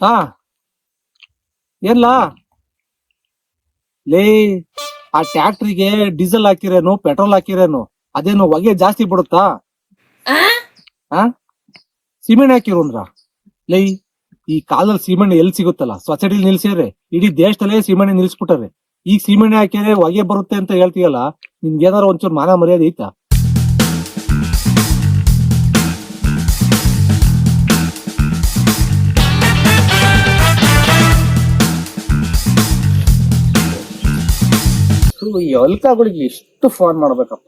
ಹಾ. ಏನ್ಲ ಲೇ ಆ ಟ್ಯಾಕ್ಟ್ರಿಗೆ ಡೀಸೆಲ್ ಹಾಕಿರೇನು ಪೆಟ್ರೋಲ್ ಹಾಕಿರೇನು ಅದೇನು ಹೊಗೆ ಜಾಸ್ತಿ ಬಿಡುತ್ತಾ ಹಾ ಸಿಮೆಂಟ್ ಹಾಕಿರು ಅಂದ್ರ? ಲೈ ಈ ಕಾಲದಲ್ಲಿ ಸಿಮೆಂಟ್ ಎಲ್ಲಿ ಸಿಗುತ್ತಲ್ಲ? ಸೊಸೈಟಿಲಿ ನಿಲ್ಸಿದ್ರೆ ಇಡೀ ದೇಶದಲ್ಲೇ ಸಿಮೆಂಟ್ ನಿಲ್ಸ್ಬಿಟ್ಟಾರೆ. ಈಗ ಸಿಮೆಂಟ್ ಹಾಕಿದ್ರೆ ಹೊಗೆ ಬರುತ್ತೆ ಅಂತ ಹೇಳ್ತೀಯಲ್ಲ ನಿಮ್ಗೆ ಏನಾರ ಒಂಚೂರು ಮಾನ ಮರ್ಯಾದೆ ಐತಾ? ಈ ಅಲ್ಕಾಗಳಿಗೆ ಎಷ್ಟು ಫೋನ್ ಮಾಡ್ಬೇಕಪ್ಪ?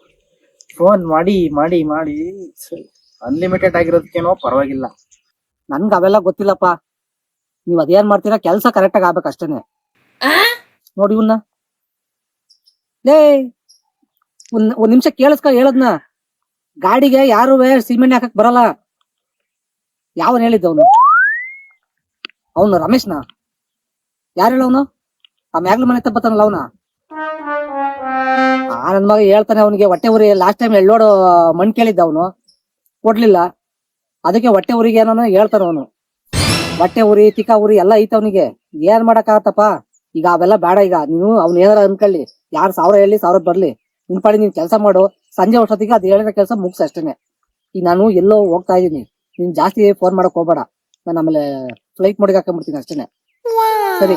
ಫೋನ್ ಮಾಡಿ ಮಾಡಿ ಮಾಡಿ ಅನ್ಲಿಮಿಟೆಡ್ ಆಗಿರೋದಕ್ಕೇನೋ ಪರವಾಗಿಲ್ಲ. ನನ್ಗ ಅವೆಲ್ಲ ಗೊತ್ತಿಲ್ಲಪ್ಪ. ನೀವ್ ಅದೇನ್ ಮಾಡ್ತೀರಾ? ಕೆಲ್ಸ ಕರೆಕ್ಟ್ ಆಗಿ ಆಗ್ಬೇಕು ಅಷ್ಟೇನೆ. ನೋಡಿ ಇವನ್ನ ಲೇ ಒಂದ್ ಒಂದ್ ನಿಮಿಷ ಕೇಳಿಸ್ಕ ಹೇಳದ್ನ. ಗಾಡಿಗೆ ಯಾರು ಸಿಮೆಂಟ್ ಹಾಕಕ್ ಬರಲ್ಲ. ಯಾವನ್ ಹೇಳಿದ್ದ ಅವನು? ಅವನು ರಮೇಶ್ನ? ಯಾರು ಹೇಳವನು ಆ ಮ್ಯಾಗ್ಲ ಮನೆ ತಪ್ಪತ್ತಾನಲ್ಲ ಅವನ? ನನ್ ಮಗ ಹೇಳ್ತಾನೆ ಅವನಿಗೆ, ಹೊಟ್ಟೆ ಉರಿ ಲಾಸ್ಟ್ ಟೈಮ್ ಎಳ್ಳೋಡು ಮಣ್ ಕೇಳಿದ್ದ ಅವನು. ಕೊಡ್ಲಿಲ್ಲ. ಅದಕ್ಕೆ ಹೊಟ್ಟೆ ಉರಿಗೆ ಏನೋ ಹೇಳ್ತಾನ ಅವನು. ಹೊಟ್ಟೆ ಉರಿ, ತಿಕ್ಕ ಉರಿ ಎಲ್ಲ ಐತೆ ಅವನಿಗೆ. ಏನ್ ಮಾಡಕ್ಕಾಗತ್ತಪ್ಪ? ಈಗ ಅವೆಲ್ಲ ಬೇಡ ಈಗ. ನೀನು ಅವ್ನ ಏನಾರ ಅನ್ಕೊಳ್ಳಿ. ಯಾರು ಸಾವಿರ ಹೇಳಿ ಸಾವಿರ ಬರ್ಲಿ. ನಿನ್ ಪಾಡಿ ನೀನ್ ಕೆಲಸ ಮಾಡು. ಸಂಜೆ ವರ್ಷದಿಗೆ ಅದ್ ಹೇಳಿದ ಕೆಲಸ ಮುಗಿಸ್ ಅಷ್ಟೇನೆ. ಈಗ ನಾನು ಎಲ್ಲೋ ಹೋಗ್ತಾ ಇದೀನಿ ನೀನ್ ಜಾಸ್ತಿ ಫೋನ್ ಮಾಡಕ್ ಹೋಗ್ಬೇಡ. ನಾನು ಆಮೇಲೆ ಫ್ಲೈಟ್ ಮೋಡಿಗೆ ಹಾಕೊಂಡ್ಬಿಡ್ತೀನಿ ಅಷ್ಟೇನೆ. ಸರಿ.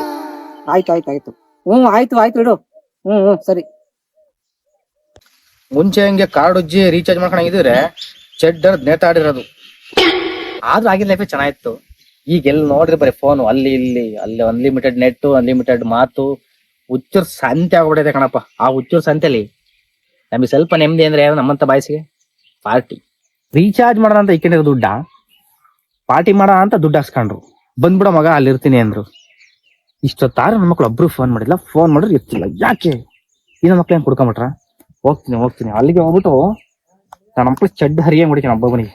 ಆಯ್ತು ಆಯ್ತು ಆಯ್ತು. ಹ್ಮ್, ಆಯ್ತು ಆಯ್ತು ಇಡು. ಹ್ಮ್ ಹ್ಮ್, ಸರಿ. ಮುಂಚೆ ಹಂಗೆ ಕಾರ್ಡ್ ಉಜ್ಜಿ ರೀಚಾರ್ಜ್ ಮಾಡ್ಕೊಂಡಿದ್ರೆ ಚೆಡ್ಡರ್ ನೇತಾಡಿರೋದು ಆದ್ರೂ ಆಗಿನ ಲೈಫೇ ಚೆನ್ನಾಗಿತ್ತು. ಈಗ ಎಲ್ಲಿ ನೋಡ್ರಿ ಬರೀ ಫೋನ್ ಅಲ್ಲಿ ಇಲ್ಲಿ, ಅಲ್ಲಿ ಅನ್ಲಿಮಿಟೆಡ್ ನೆಟ್ ಅನ್ಲಿಮಿಟೆಡ್ ಮಾತು, ಹುಚ್ಚೂರ್ ಸಂತೆ ಆಗ್ಬಿಟ್ಟಿದೆ ಕಣಪ್ಪ. ಆ ಹುಚ್ಚೂರ್ ಸಂತೆಲಿ ನಮಗೆ ಸ್ವಲ್ಪ ನೆಮ್ಮದಿ ಅಂದ್ರೆ ಯಾರು ನಮ್ಮಂತ ಬಾಯ್ಸಿಗೆ? ಪಾರ್ಟಿ. ರೀಚಾರ್ಜ್ ಮಾಡೋಣ ಅಂತ ಇಕ್ಕೊಂಡಿರೋ ದುಡ್ಡ? ಪಾರ್ಟಿ ಮಾಡೋಣ ಅಂತ ದುಡ್ಡು ಹಾಕ್ಸ್ಕೊಂಡ್ರು. ಬಂದ್ಬಿಡ ಮಗ ಅಲ್ಲಿ ಇರ್ತೀನಿ ಅಂದ್ರು. ಇಷ್ಟೊತ್ತಾರು ನನ್ನ ಮಕ್ಕಳು ಒಬ್ರು ಫೋನ್ ಮಾಡಿಲ್ಲ ಫೋನ್ ಮಾಡಿದ್ರೆ ಇರ್ತಿಲ್ಲ ಯಾಕೆ? ಈ ನನ್ನ ಮಕ್ಳು ಕುಡ್ಕೊಂಬಿಟ್ರ? ಹೋಗ್ತೀನಿ ಹೋಗ್ತೀನಿ. ಅಲ್ಲಿಗೆ ಹೋಗ್ಬಿಟ್ಟು ನಾನು ಮಕ್ಳು ಚಡ್ಡ ಹರಿಯಂಗ್ ಹೊಡಿತೀನಿ ಒಬ್ಬೊಬ್ಬನಿಗೆ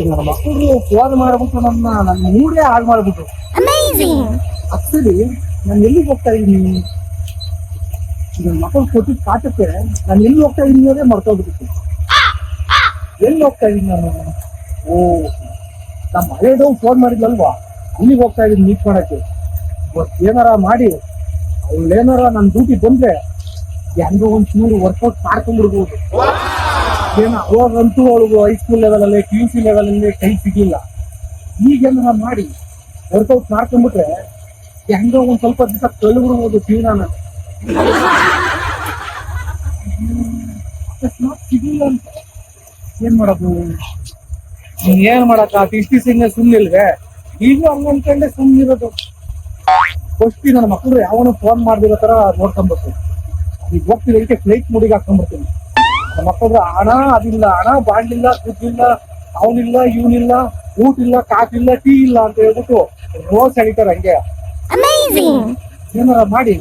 ನನ್ನ ಮಕ್ಕಳು ಫೋನ್ ಮಾಡ್ಬಿಟ್ಟು ನನ್ನ ನನ್ನ ಮೂಡೇ ಹಾಳು ಮಾಡ್ಬಿಟ್ಟು ಆಕ್ಚುಲಿ ನಾನು ಎಲ್ಲಿಗೆ ಹೋಗ್ತಾ ಇದ್ದೀನಿ? ನನ್ನ ಮಕ್ಕಳು ಕೊಟ್ಟಿದ್ದ ಕಾಟಕ್ಕೆ ನಾನು ಎಲ್ಲಿ ಹೋಗ್ತಾ ಇದ್ದೀನಿ ಅದೇ ಮರ್ತೋಗ್ಬಿಟ್ಟಿತ್ತು. ಎಲ್ಲಿ ಹೋಗ್ತಾ ಇದ್ದೀನಿ ನಾನು? ಓ ನಮ್ಮ ಹಳೇದು ಫೋನ್ ಮಾಡಿದ್ಲಲ್ವಾ? ಅಲ್ಲಿಗೆ ಹೋಗ್ತಾ ಇದ್ದೀನಿ ಮೀಟ್ ಮಾಡಕ್ಕೆ. ಇವತ್ತು ಏನಾರ ಮಾಡಿ ಅವ್ಳು ಏನಾರ ನನ್ನ ಡ್ಯೂಟಿ ಬಂದ್ರೆ ಹೆಂಗೋ ಒಂದು ಚೂರು ವರ್ಕೌಟ್ ಮಾಡ್ಕೊಂಡ್ಬಿಡ್ಬೋದು. ಏನೋ ಅವಾಗಂತೂ ಅವಳಿಗೆ ಹೈಸ್ಕೂಲ್ ಲೆವೆಲ್ ಅಲ್ಲಿ ಪಿ ಯು ಸಿ ಲೆವೆಲ್ ಅಲ್ಲಿ ಕೈ ಸಿಗಿಲ್ಲ ಈಗೇನಾರ ಮಾಡಿ ವರ್ಕೌಟ್ ಮಾಡ್ಕೊಂಡ್ಬಿಟ್ರೆ ಹೆಂಗೋ ಒಂದ್ ಸ್ವಲ್ಪ ದಿವಸ ಕಳ್ಬಿಡ್ಬೋದು ಜೀವನ ಅಕಸ್ಮಾತ್ ಸಿಗಿಲ್ಲ ಅಂತ ಏನ್ ಮಾಡೋದು? ಏನ್ ಮಾಡಕ್ಕ? ಇಷ್ಟಿ ಸಿಂಗ ಸುಮ್ನಿಲ್ವೇ? ಈಗ ಹಂಗ ಅನ್ಕೊಂಡೆ ಸುಮ್ನಿರೋದು. ಫಸ್ಟ್ ನನ್ನ ಮಕ್ಕಳು ಯಾವನು ಫೋನ್ ಮಾಡ್ದಿರೋ ತರ ನೋಡ್ಕೊಂಬೇಕು ಈಗ ಹೋಗ್ತೀನಿ ಅದಕ್ಕೆ ಫ್ಲೈಟ್ ಮುಡಿಗೆ ಹಾಕೊಂಡ್ಬರ್ತೀನಿ ನಮ್ಮ ಮಕ್ಕಳು ಹಣ ಅದಿಲ್ಲ ಹಣ ಬಾಂಡ್ಲಿಲ್ಲ ದುಡ್ಡಿಲ್ಲ ಅವನಿಲ್ಲ ಇವನಿಲ್ಲ ಊಟ ಇಲ್ಲ ಕಾಫಿ ಇಲ್ಲ ಟೀ ಇಲ್ಲ ಅಂತ ಹೇಳ್ಬಿಟ್ಟು ರೋಸ್ ಎಳಿತಾರೆ ಹಂಗೆ. ಏನಾರ ಮಾಡಿ.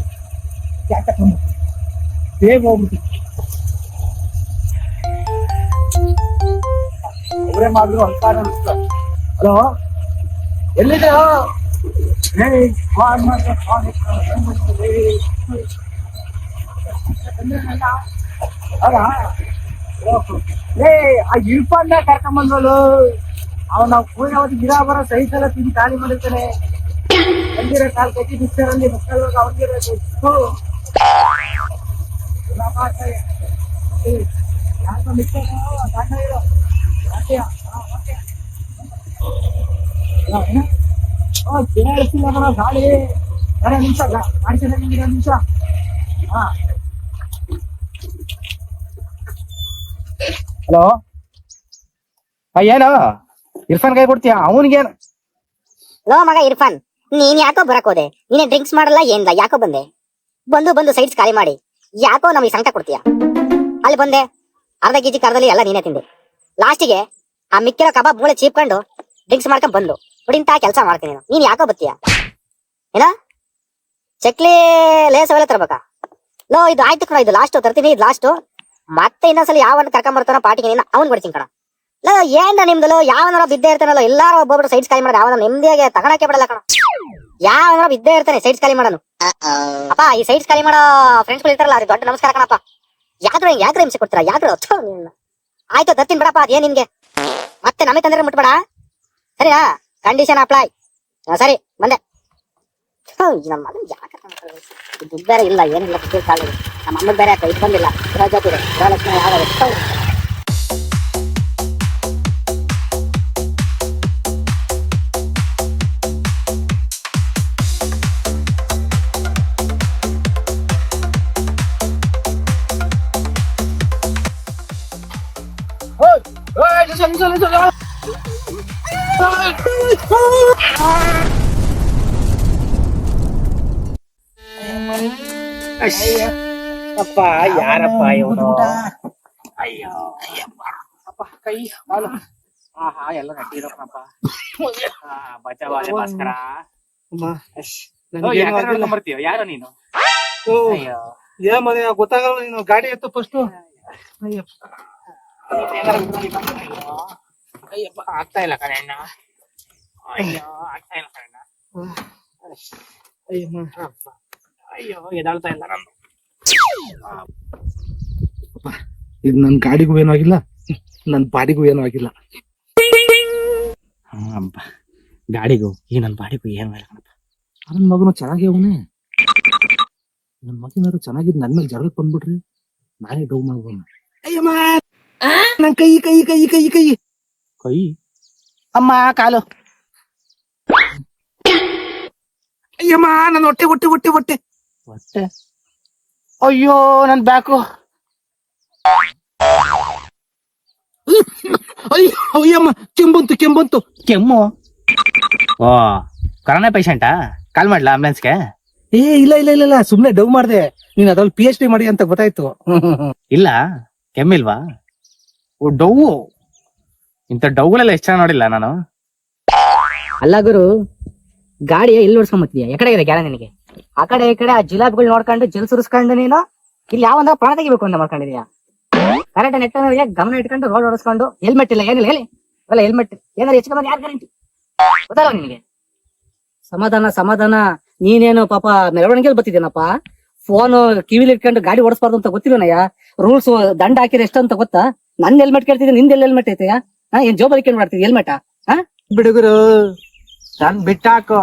ಹಾಕೊಂಡ್ಬಿಡ್ತೀನಿ ಬೇಗ ಹೋಗ್ಬಿಡ್ತೀನಿ ಅವರೇ ಮಾಡಿದ್ರು ಅಲ್ಪ ಹಲೋ ಎಲ್ಲಿದೆ? ಹೌದಾ ಏ ಆ ಇಳ್ಪಣ್ಣ ಕರ್ಕೊಂಬಂದಳು ಅವ್ ನಾವು ಕೂಡಾವತಿ ಗಿಡ ಬರೋ ಸೈಟ್ ಎಲ್ಲ ತಿಂದು ಖಾಲಿ ಮಾಡಿರ್ತಾನೆ ಬಂದಿರೋ ಕಾಲ್ ಕಟ್ಟಿ ಮಿಕ್ಸರ್ ಅಲ್ಲಿ ಮಕ್ಕಳು ಅವನಿಗೆ ಗಾಳಿ ಎರಡು ನಿಮಿಷ ಗಾಡಿ ಎರಡು ನಿಮಿಷ ಹಾ ಹಲೋ ಏನು ಇರ್ಫಾನ್ ಕೈ ಕೊಡ್ತೀಯ? ಅವನಿಗೇನು ಲೋ ಮಗ ಇರ್ಫಾನ್, ನೀನ್ ಯಾಕೋ ಬರಕ್ ಹೋದೆ? ನೀನೇ ಡ್ರಿಂಕ್ಸ್ ಮಾಡಲ್ಲ ಏನಿಲ್ಲ, ಯಾಕೋ ಬಂದೆ? ಬಂದು ಬಂದು ಸೈಡ್ಸ್ ಖಾಲಿ ಮಾಡಿ. ಯಾಕೋ ನಮಗೆ ಸಂಕಟ ಕೊಡ್ತೀಯ? ಅಲ್ಲಿ ಬಂದೆ, ಅರ್ಧ ಕೆಜಿ ಕರದಲ್ಲಿ ಎಲ್ಲ ನೀನೇ ತಿಂದೆ. ಲಾಸ್ಟಿಗೆ ಆ ಮಿಕ್ಕಿರೋ ಕಬಾಬ್ ಮೂಳೆ ಚೀಪ್ಕೊಂಡು ಡ್ರಿಂಕ್ಸ್ ಮಾಡ್ಕೊಂಡು ಬಂದು ಹುಡಿಂತ ಕೆಲಸ ಮಾಡ್ತೀನಿ ನೀನು. ನೀನು ಯಾಕೋ ಬತ್ತೀಯ? ಏನ? ಚಕ್ಲಿ ಲೇಸ್ ಅವೆಲ್ಲ ತರ್ಬೇಕಾ? ಲೋ, ಇದು ಆಯ್ತು ಕಣ, ಇದು ಲಾಸ್ಟ್ ತರ್ತೀನಿ, ಇದು ಲಾಸ್ಟು ಮತ್ತೆ ಇನ್ನೊಂದ್ಸಲ ಯಾವನ್ನ ಕರ್ಕೊಂಡ್ ಬರ್ತಾನೋ ಪಾರ್ಟಿಗೆ ನೀನು ಅವ್ನು ಕೊಡ್ತೀನಿ ಕಣ. ಲೋ ಏನ ನಿಮ್ದು ಯಾವನಾರ ಬಿದ್ದೇ ಇರ್ತಾನಲ್ಲ, ಎಲ್ಲಾರು ಒಬ್ಬೊಬ್ರು ಸೈಡ್ಸ್ ಖಾಲಿ ಮಾಡೋದು, ಯಾವನ ನೆಮ್ಮದಿಯಾಗಿ ತಗೊಳಕ್ಕೆ ಬಿಡಲ್ಲ ಕಣ. ಯಾವ ಬಿದ್ದೇ ಇರ್ತಾನೆ ಸೈಡ್ಸ್ ಖಾಲಿ ಮಾಡೋನು. ಅಪ್ಪ, ಈ ಸೈಡ್ಸ್ ಖಾಲಿ ಮಾಡೋ ಫ್ರೆಂಡ್ಸ್ಗಳು ಇರ್ತಾರಲ್ಲ ದೊಡ್ಡ ನಮಸ್ಕಾರ ಕಣಪ್ಪ. ಯಾಕ್ರ ಯಾಕ್ರು ಹಿಂಸೆ ಕೊಡ್ತೀರಾ? ಯಾಕ್ರೂ? ನಿನ್ನ. ಆಯ್ತು ದತ್ತಿನ ಬಿಡಪ್ಪ, ಅದೇ ನಿನ್ಗೆ ಮತ್ತೆ ನಮಗೆ ತಂದ್ರೆ ಮುಟ್ಬೇಡ. ಸರಿನಾ? ಕಂಡೀಷನ್ ಅಪ್ಲೈ ಸರಿ, ಬಂದೆ. ನಮ್ಮ ಮಗನ್ ಯಾಕೆ ದುಡ್ಡು ಬೇರೆ ಇಲ್ಲ, ಏನಿಲ್ಲ ನಮ್ಮ ಅಮ್ಮ ಬೇರೆ ಇದು ಬಂದಿಲ್ಲ. ಗೃಹ ಜೊತೆ ಗೃಹಲಕ್ಷ್ಮಿ ಅಪ್ಪ ಯಾರಪ್ಪ ಇವನು? ಅಯ್ಯೋ. ಅಪ್ಪ ಕೈ ಕಾಲು ಆಹಾ ಎಲ್ಲ ನಟ್ಟಿರಪ್ಪನಪ್ಪ ಬಚಾವಾಲೆ ಭಾಸ್ಕರ ಬರ್ತೀಯೋ? ಯಾರೋ ನೀನು? ಓ, ಅಯ್ಯೋ. ಏ ಮನೆ ಗೊತ್ತಾಗಲ್ಲ ನೀನು ಗಾಡಿ ಎತ್ತು ಫಸ್ಟ್ ಅಯ್ಯಪ್ಪ. ಅಯ್ಯಪ್ಪ ಆಗ್ತಾ ಇಲ್ಲ ಕಣಣ್ಣ. ಅಯ್ಯೋ ಆಗ್ತಾ ಇಲ್ಲ ಕಣಣ್ಣ. ಅಯ್ಯಮ್ಮ. ಅಯ್ಯೋ ಎದಾಳ್ತಾ ಇಲ್ಲ ನಂದು. ಇದು ನನ್ನ ಗಾಡಿಗೂ ಏನೂ ಆಗಿಲ್ಲ ನನ್ ಬಾಡಿಗೂ ಏನೂ ಆಗಿಲ್ಲ. ಅಪ್ಪ. ಗಾಡಿಗೂ ಈ ನನ್ನ ಬಾಡಿಗೂ ಏನೂ ಇಲ್ಲ ಕಣಪ್ಪ. ನನ್ನ ಮಗನು ಚೆನ್ನಾಗಿ ಅವನೇ. ನನ್ನ ಮಗನಾರು ಚೆನ್ನಾಗಿದ್ ನನ್ ಮೇಲೆ ಜಗಳಕ್ಕೆ ಬಂದ್ಬಿಟ್ರಿ ನಾನೇ ಡೌ ಮಾಡ್ಬೋಣ ಅಯ್ಯಮ್ಮ ನನ್ ಕೈ ಕೈ ಕೈ ಕೈ ಕೈ. ಕೈ? ಅಮ್ಮ ಕಾಲು. ಅಯ್ಯಮ್ಮ ನನ್ ಹೊಟ್ಟೆ ಹೊಟ್ಟೆ ಹೊಟ್ಟೆ ಹೊಟ್ಟೆ. ಹೊಟ್ಟೆ? ಅಯ್ಯೋ ನನ್ ಬ್ಯಾಕು. ಅಯ್ಯೋ ಅಯ್ಯಮ್ಮ ಕೆಂಬಂತು ಕೆಂಬಂತು. ಕೆಮ್ಮು? ಓ ಕೊರೋನಾ ಪೇಷಂಟಾ ಕಾಲ್ ಮಾಡ್ಲಾ ಆಂಬುಲೆನ್ಸ್ಗೆ ಏ ಇಲ್ಲ ಇಲ್ಲ ಇಲ್ಲ ಇಲ್ಲ ಸುಮ್ನೆ ಡವ್ ಮಾಡ್ದೆ. ನೀನ್ ಅದ್ರಲ್ಲಿ ಪಿ ಎಚ್ ಡಿ ಮಾಡಿ ಅಂತ ಗೊತ್ತಾಯ್ತು. ಇಲ್ಲ ಕೆಮ್ಮಿಲ್ವಾ? ಓ ಡವ್ ಇಂಥ ಎಷ್ಟು ನೋಡಿಲ್ಲ ನಾನು? ಅಲ್ಲ ಗುರು ಗಾಡಿ ಎಲ್ಲಿ ಓಡಿಸ್ಕೊಂಬತ್ತಿದ್ಯಾ ಎಕಡೆ ಇದೆ ಗ್ಯಾರ ನಿನಗೆ? ಆ ಕಡೆ, ಈ ಕಡೆ ಆ ಜಿಲಾಬಿಗಳು ನೋಡ್ಕೊಂಡು, ಜಲ್ ಸುರಿಸ್ಕೊಂಡು ನೀನು, ಇಲ್ಲಿ ಯಾವಂದ್ರ ಪ್ರಾಣ ತೆಗಿಬೇಕು ಅಂತ ಮಾಡ್ಕೊಂಡಿದ್ಯಾ ಕರೆಕ್ಟ್ ನೆಟ್ ಗಮನ ಇಟ್ಕೊಂಡು ರೋಡ್ ಓಡಿಸ್ಕೊಂಡು ಹೆಲ್ಮೆಟ್ ಇಲ್ಲ, ಏನಿಲ್ಲ, ಹೇಳಿ. ಅಲ್ಲ ಹೆಲ್ಮೆಟ್ ಏನಾರು ಹೆಚ್ಚು ಕಮ್ಮಿ ಯಾರು ಗ್ಯಾರಂಟಿ ಗೊತ್ತಲ್ಲ ನಿನಗೆ? ಸಮಾಧಾನ ಸಮಾಧಾನ. ನೀನೇನು ಪಾಪ ಮೆರವಣಿಗೆ ಬತ್ತಿದ್ದೇನಪ್ಪ ಫೋನ್ ಕಿವಿಲಿ ಇಟ್ಕೊಂಡು ಗಾಡಿ ಓಡಿಸ್ಬಾರ್ದು ಅಂತ ಗೊತ್ತಿಲ್ಲನಯ್ಯ ರೂಲ್ಸ್ ದಂಡ ಹಾಕಿದ್ರೆ ಎಷ್ಟಂತ ಗೊತ್ತಾ? ನನ್ ಹೆಲ್ಮೆಟ್ ಕೇಳ್ತಿದ್ದೆ ನಿಂದ ಹೆಲ್ಮೆಟ್ ಐತೆಯಾ ಹಾ ಏನ್ ಜೋಬಲ್ಲಿ ಕೇಳಿ ಮಾಡ್ತಿದ್ದೆ ಹಾ ಬಿಡುಗರು ನನ್ ಬಿಟ್ಟಾಕು.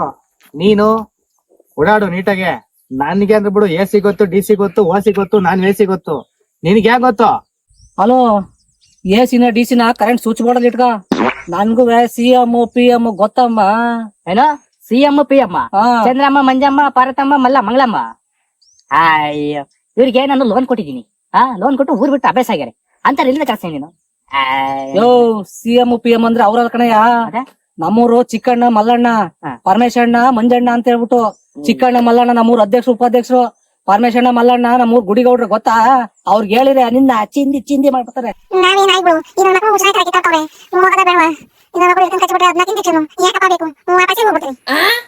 ನೀನು ಓಡಾಡು ನೀಟಾಗೆ. ನನ್ಗೆ ಅಂದ್ರೆ ಬಿಡು ಎ ಸಿ ಗೊತ್ತು ಡಿ ಸಿ ಗೊತ್ತು ಓ ಸಿ ಗೊತ್ತು ನಾನ್ ಎ ಸಿ ಗೊತ್ತು. ನಿನ್ಗೆ ಯಾಕೆ ಗೊತ್ತು? ಹಲೋ ಎ ಸಿನ ಡಿ ಸಿನ ಕರೆಂಟ್ ಸ್ವಿಚ್ ಬೋರ್ಡ್ ಅಲ್ಲಿ ಇಟ್ಕ. ನನ್ಗೂ ಸಿ ಎಂ ಪಿ ಎಂ ಗೊತ್ತಮ್ಮ. ಏನೋ? C M P M Chandramma Manjamma Parvatamma Malla Mangalamma. ಅಯ್ಯೋ ಇವ್ರಿಗೆ ನಾನು ಲೋನ್ ಕೊಟ್ಟಿದ್ದೀನಿ. ಹಾ ಲೋನ್ ಕೊಟ್ಟು ಊರ್ ಬಿಟ್ಟು ಅಭ್ಯಾಸ ಆಗ್ಯಾರೆ. ಅಂತ ಎಲ್ಲಿಂದ ಕೆಲಸ ನೀನು. ಯೋ ಸಿ ಎಂ ಪಿ ಎಂ ಅಂದ್ರೆ ಅವ್ರ ಕಣಯ್ಯ. ನಮ್ಮೂರು ಚಿಕ್ಕಣ್ಣ ಮಲ್ಲಣ್ಣ ಪರಮೇಶಣ್ಣ ಮಂಜಣ್ಣ ಅಂತ ಹೇಳ್ಬಿಟ್ಟು ಚಿಕ್ಕಣ್ಣ ಮಲ್ಲಣ್ಣ ನಮ್ಮೂರ್ ಅಧ್ಯಕ್ಷರು ಉಪಾಧ್ಯಕ್ಷರು ಪರಮೇಶಣ್ಣ ಮಲ್ಲಣ್ಣ ನಮ್ಮೂರ್ ಗುಡಿಗೌಡ್ರು ಗೊತ್ತಾ? ಅವ್ರಿಗೆ ಹೇಳಿದ್ರೆ ನಿನ್ನ ಚಿಂದಿ ಚಿಂದಿ ಮಾಡ್ಬಿಡ್ತಾರೆ. ನಾವೇನ್ ಮಕ್ಕಳು ಹೋಗದ ಮಕ್ಕಳು ಕಚ್ಚಿಬಿಟ್ರೆ ಅದನ್ನ ಯಾಕಪ್ಪ ಬೇಕು ಹೋಗ್ಬಿಡ್ತೀನಿ.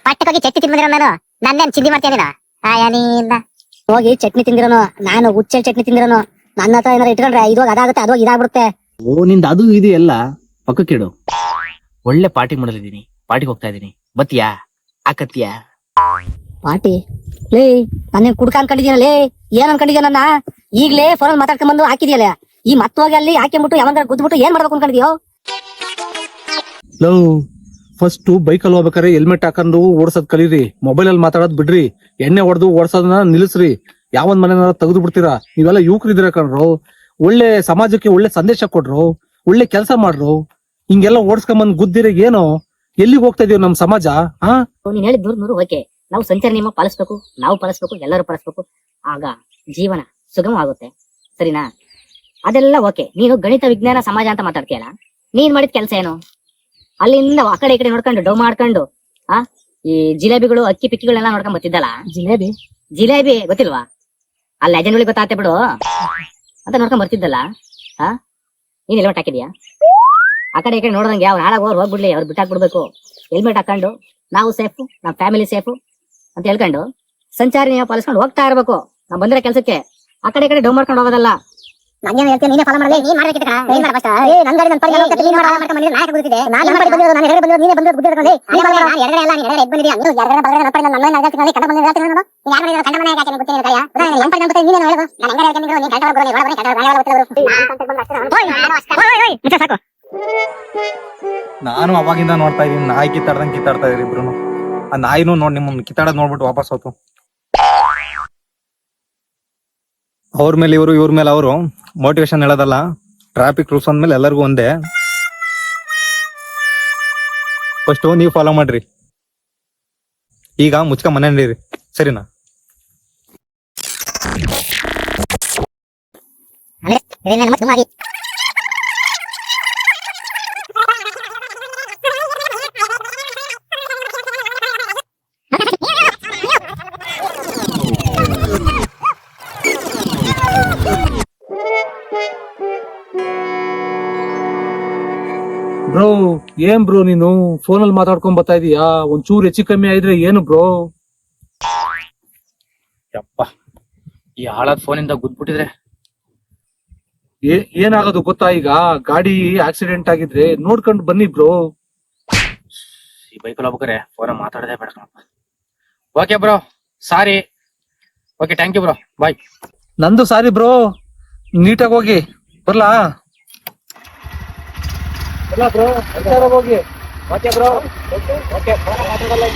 ಪಟ್ಟಕ್ಕೋಗಿ ಚಟ್ನಿ ತಿಂದಿರೋ ನಾನು. ನನ್ನೇನ್ ಚಿಂದಿ ಮಾಡ್ತೇನೆ ಆಯಾ ನೀನ್ ಹೋಗಿ ಚಟ್ನಿ ತಿಂದಿರೋನು. ನಾನು ಹುಚ್ಚಲ್ ಚಟ್ನಿ ತಿಂದಿರೋನು. ನನ್ನ ಹತ್ರ ಏನಾರ ಇಟ್ಕೊಂಡ್ರೆ ಇದು ಅದಾಗುತ್ತೆ ಅದು ಇದಾಗ್ಬಿಡುತ್ತೆ. ಓ ನಿಂದ ಅದು ಇದು ಎಲ್ಲ ಪಕ್ಕಕ್ಕಿಡು ಒಳ್ಳೆ ಪಾರ್ಟಿ ಮಾಡಲಿದ್ದೀನಿ. ಪಾರ್ಟಿಗೆ ಹೋಗ್ತಾ ಇದೀನಿ ಬತ್ತಿಯಾ? ಆಕತ್ಯಾ ಪಾರ್ಟಿ? ಲೇ ನಾನೇನ್ ಕುಡ್ಕ ಅನ್ಕೊಂಡಿದ್ದೀನಲ್ಲ ಲೇ ಏನ್ ಅನ್ಕೊಂಡಿದ್ಯಾ ನನ್ನ? ಈಗ್ಲೇ ಫೋನ್ ಮಾತಾಡ್ಕೊಂಡ್ ಬಂದು ಹಾಕಿದ್ಯಲ್ಲ. ಈ ಮತ್ತೋಗಿ ಅಲ್ಲಿ ಹಾಕೊಂಡ್ಬಿಟ್ಟು ಯಾವಾಗ ಗುದ್ಬಿಟ್ಟು ಏನ್ ಮಾಡ್ಬೇಕು ಅನ್ಕೊಂಡಿದ್ಯೋ? ಲೋ ಫಸ್ಟ್ ಅಲ್ಲಿ ಹೋಗ್ಬೇಕಾದ್ರೆ ಹೆಲ್ಮೆಟ್ ಹಾಕೊಂಡು ಓಡಿಸೋದ್ ಕಲೀರಿ. ಮೊಬೈಲ್ ಅಲ್ಲಿ ಮಾತಾಡೋದ್ ಬಿಡ್ರಿ. ಎಣ್ಣೆ ಹೊಡೆದು ಓಡಿಸೋದನ್ನ ನಿಲ್ಲಿಸ್ರಿ. ಯಾವೊಂದ್ ಮನೆ ತೆಗೆದು ಬಿಡ್ತೀರಾ ನೀವೆಲ್ಲ ಯುವಕರಿದ್ದೀರ ಕಣ್ರು? ಒಳ್ಳೆ ಸಮಾಜಕ್ಕೆ ಒಳ್ಳೆ ಸಂದೇಶ ಕೊಡ್ರು ಒಳ್ಳೆ ಕೆಲಸ ಮಾಡ್ರು ಹಿಂಗೆಲ್ಲ ಓಡಿಸ್ಕೊಂಬಂದ್ ಗುದ್ದಿರ ಏನೋ? ಎಲ್ಲಿಗೆ ಹೋಗ್ತಾ ಇದೀವಿ ನಮ್ ಸಮಾಜ ಹಾ ನೀನ್ ಹೇಳಿದ್ ನೂರು ನೂರು ಓಕೆ ನಾವು ಸಂಚಾರ ನಿಯಮ ಪಾಲಿಸ್ಬೇಕು ನಾವು ಪಾಲಿಸ್ಬೇಕು ಎಲ್ಲರೂ ಪಾಲಿಸ್ಬೇಕು. ಆಗ ಜೀವನ ಸುಗಮ ಆಗುತ್ತೆ. ಸರಿನಾ? ಅದೆಲ್ಲ ಓಕೆ. ನೀನು ಗಣಿತ ವಿಜ್ಞಾನ ಸಮಾಜ ಅಂತ ಮಾತಾಡ್ತೀಯಲ್ಲ? ನೀನ್ ಮಾಡಿದ ಕೆಲಸ ಏನು? ಅಲ್ಲಿಂದ ಆ ಕಡೆ ಈ ಕಡೆ ನೋಡ್ಕೊಂಡು ಡೌ ಮಾಡ್ಕೊಂಡು ಆ? ಈ ಜಿಲೇಬಿಗಳು ಅಕ್ಕಿ ಪಿಕ್ಕಿಗಳೆಲ್ಲ ನೋಡ್ಕೊಂಡ್ ಬರ್ತಿದ್ದಲ್ಲ? ಜಿಲೇಬಿ? ಜಿಲೇಬಿ ಗೊತ್ತಿಲ್ವಾ? ಆ ಲೆಜೆಂಡ್ಗಳಿಗೆ ಗೊತ್ತಾಗ್ತೆ ಬಿಡು. ಅಂತ ನೋಡ್ಕೊಂಡ್ ಬರ್ತಿದ್ದಲ್ಲ, ಹಾ? ನೀನ್ ಹೆಲ್ಮೆಟ್ ಹಾಕಿದ್ಯಾ? ಆ ಕಡೆ ಈ ಕಡೆ ನೋಡ್ದಂಗೆ ಅವ್ರು ಹಾಳಾಗ ಹೋರ್ ಹೋಗ್ಬಿಡ್ಲಿ, ಅವ್ರು ಬಿಟ್ಟಾಕ್ಬಿಡ್ಬೇಕು ಹೆಲ್ಮೆಟ್ ಹಾಕೊಂಡು, ನಾವು ಸೇಫ್ ನಮ್ ಫ್ಯಾಮಿಲಿ ಸೇಫ್ ಅಂತ ಹೇಳ್ಕೊಂಡು ಸಂಚಾರಿ ನೀವು ಪಾಲಿಸ್ಕೊಂಡು ಹೋಗ್ತಾ ಇರ್ಬೇಕು. ನಾವ್ ಬಂದಿರೋ ಕೆಲ್ಸಕ್ಕೆ. ಆ ಕಡೆ ಈ ಕಡೆ ಡೌ ಮಾಡ್ಕೊಂಡು ಹೋಗೋದಲ್ಲ. ಹೇಳ್ತೀನಿ ನೀನೇ ಫಾಲೋ ಮಾಡಲಿ ನೀನ್ ಮಾಡ್ಬೇಕಿತ್ತು ಕಣ ನೀನ್ ಮಾಡ ಫಸ್ಟ್ ಏ ನನ್ ಗಾಡಿ ನನ್ ಪರ್ಗೆ ನೀನ್ ಮಾಡ ಮಾಡ್ಕೊಂಡು ಬಂದಿದ್ದೆ ನಾಯಕ ಗೊತ್ತಿದೆ ನಾನು ನಮ್ಮ ಬಂದಿರೋದು ನಾನು ಬಂದಿರೋದು ನೀನೇ ಬಂದಿರೋದು ನೀನೇ ನಾನು ಅಲ್ಲ ನೀನ್ ಬಲಗಡೆ ನನ್ನ ನನ್ನ ಕಂಡ ಬಂದಿರೋ ನಾನು ನೀನ್ ಯಾರು ಬಂದಿರೋ ಕಂಡ ಕೈಯ ನನ್ನ ಅಂತ ನೀನೇ ಕಂಡ ಬರೋ ಒಳಗೆ ಕಂಡ ಒಳಗೆ ಸಾಕು ನಾನು ಅವಾಗಿಂದ ನೋಡ್ತಾ ಇದೀನಿ ನಾಯಿ ಕಿತ್ತಾಡ್ದಂಗ್ ಕಿತ್ತಾಡ್ತಾ ಇದ್ರಿ ಇಬ್ರು ಆ ನಾಯಿನೂ ನೋಡ್ ನಿಮ್ಮನ್ನ ಕಿತ್ತಾಡ ನೋಡ್ಬಿಟ್ಟು ವಾಪಸ್ ಹೋತು ಅವ್ರ ಮೇಲೆ ಇವರು, ಇವ್ರ ಮೇಲೆ ಅವರು ಮೋಟಿವೇಶನ್ ಹೇಳೋದಲ್ಲ ಟ್ರಾಫಿಕ್ ರೂಲ್ಸ್ ಅಂದ್ಮೇಲೆ ಎಲ್ಲರಿಗೂ ಒಂದೇ. ಫಸ್ಟ್ ನೀವು ಫಾಲೋ ಮಾಡ್ರಿ. ಈಗ ಮುಚ್ಕ ಮನೆ ನಡೀರಿ. ಸರಿನಾ? ಬ್ರೋ ಏನ್ ಬ್ರೋ ನೀನು? ಫೋನ್ ಅಲ್ಲಿ ಮಾತಾಡ್ಕೊಂಡ್ ಬರ್ತಾ ಇದೀಯಾ? ಒಂಚೂರು ಹೆಚ್ಚು ಕಮ್ಮಿ ಆಯ್ದ್ರೆ ಏನು ಬ್ರೋ? ಯಪ್ಪ ಈ ಹಾಳಾದ ಫೋನಿಂದ ಗುದ್ಬಿಟ್ಟಿದ್ರೆ ಏನಾಗೋದು ಗೊತ್ತಾ ಈಗ? ಗಾಡಿ ಆಕ್ಸಿಡೆಂಟ್ ಆಗಿದ್ರೆ ನೋಡ್ಕೊಂಡು ಬನ್ನಿ ಬ್ರೋ. ಈ ಬೈಕಲ್ಲಿ ಹೋಗ್ಬೇಕಾರೆ ಫೋನ್ ಮಾತಾಡದೆ ಬೇಡ okay bro sorry okay thank you bro. Bye ನಂದು ಸಾರಿ ಬ್ರೋ. ನೀಟಾಗಿ ಹೋಗಿ. ಬರ್ಲಾ? ಬ್ರೋ ಹೋಗಿ okay bro okay okay phone ಮಾತಾಡಲ್ಲ